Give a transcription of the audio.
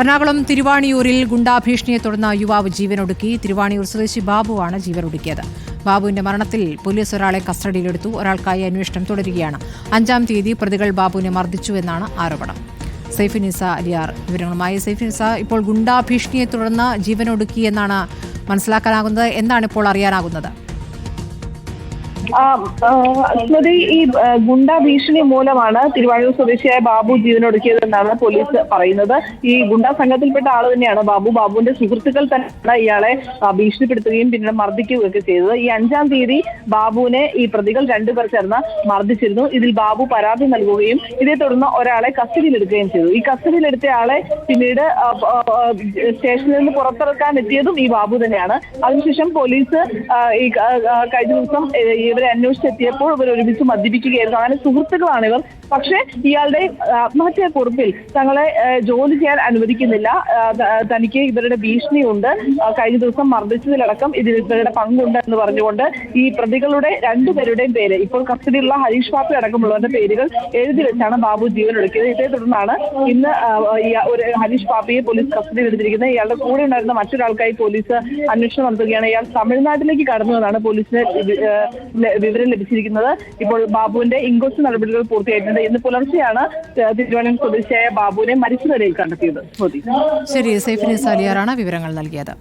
എറണാകുളം തിരുവാണിയൂരിൽ ഗുണ്ടാഭീഷണിയെ തുടർന്ന യുവാവ് ജീവനൊടുക്കി. തിരുവാണിയൂർ സ്വദേശി ബാബുവാണ് ജീവനൊടുക്കിയത്. ബാബുവിന്റെ മരണത്തിൽ പോലീസ് ഒരാളെ കസ്റ്റഡിയിലെടുത്തു. ഒരാൾക്കായി അന്വേഷണം തുടരുകയാണ്. അഞ്ചാം തീയതി പ്രതികൾ ബാബുവിനെ മർദ്ദിച്ചുവെന്നാണ് ആരോപണം. സൈഫിനിസ അലിയാർ വിവരങ്ങളുമായി. സൈഫിനിസ ഇപ്പോൾ ഗുണ്ടാഭീഷണിയെ തുടർന്ന് ജീവനൊടുക്കി എന്നാണ് മനസ്സിലാക്കാനാകുന്നത്. എന്താണ് ഇപ്പോൾ അറിയാനാകുന്നത്? സ്മൃതി ഈ ഗുണ്ട ഭീഷണി മൂലമാണ് തിരുവാഴൂർ സ്വദേശിയായ ബാബു ജീവനൊടുക്കിയതെന്നാണ് പോലീസ് പറയുന്നത്. ഈ ഗുണ്ടാ സംഘത്തിൽപ്പെട്ട ആൾ തന്നെയാണ് ബാബു. ബാബുവിന്റെ സുഹൃത്തുക്കൾ തന്നെയാണ് ഇയാളെ ഭീഷണിപ്പെടുത്തുകയും പിന്നീട് മർദ്ദിക്കുകയൊക്കെ ചെയ്തത്. ഈ അഞ്ചാം തീയതി ബാബുവിനെ ഈ പ്രതികൾ രണ്ടുപേർ ചേർന്ന് മർദ്ദിച്ചിരുന്നു. ഇതിൽ ബാബു പരാതി നൽകുകയും ഇതേ തുടർന്ന് ഒരാളെ കസ്റ്റഡിയിലെടുക്കുകയും ചെയ്തു. ഈ കസ്റ്റഡിയിലെടുത്ത ആളെ പിന്നീട് സ്റ്റേഷനിൽ നിന്ന് പുറത്തിറക്കാൻ എത്തിയതും ഈ ബാബു തന്നെയാണ്. അതിനുശേഷം പോലീസ് ഈ കഴിഞ്ഞ ദിവസം ഏ, ഇവരെ അന്വേഷിച്ചെത്തിയപ്പോൾ ഇവർ ഒരുമിച്ച് മദ്യപിക്കുകയായിരുന്നു. അങ്ങനെ സുഹൃത്തുക്കളാണ് ഇവർ. പക്ഷേ ഇയാളുടെ ആത്മഹത്യാ കുറിപ്പിൽ തങ്ങളെ ജോലി ചെയ്യാൻ അനുവദിക്കുന്നില്ല. തനിക്ക് ഇവരുടെ ഭീഷണിയുണ്ട്. കഴിഞ്ഞ ദിവസം മർദ്ദിച്ചതിലടക്കം ഇതിൽ ഇവരുടെ പങ്കുണ്ട് എന്ന് പറഞ്ഞുകൊണ്ട് ഈ പ്രതികളുടെ രണ്ടുപേരുടെയും പേര് ഇപ്പോൾ കസ്റ്റഡിയിലുള്ള ഹരീഷ് ബാപ്പി അടക്കമുള്ളവരുടെ പേരുകൾ എഴുതി വെച്ചാണ് ബാബു ജീവൻ ജീവനൊടുക്കിയത് ഇതേ തുടർന്നാണ് ഇന്ന് ഒരു ഹരീഷ് ബാപ്പിയെ പോലീസ് കസ്റ്റഡിയിൽ എടുത്തിരിക്കുന്നത്. ഇയാളുടെ കൂടെ ഉണ്ടായിരുന്ന മറ്റൊരാൾക്കായി പോലീസ് അന്വേഷണം നടത്തുകയാണ്. ഇയാൾ തമിഴ്നാട്ടിലേക്ക് കടന്നുവെന്നാണ് പോലീസിന് വി- ഏ, ല- വിവരം ലഭിച്ചിരിക്കുന്നത്. ഇപ്പോൾ ബാബുവിന്റെ ഇൻക്വസ്റ്റ് നടപടികൾ പൂർത്തിയായിട്ടുണ്ട്. ഇന്ന് പുലർച്ചെയാണ് തിരുവനന്തപുരം സ്വദേശിയായ ബാബുവിനെ മരിച്ച നിലയിൽ കണ്ടെത്തിയത്. ശരി സൈഫിനിസ സാലിയാറാണ് വിവരങ്ങൾ നൽകിയത്.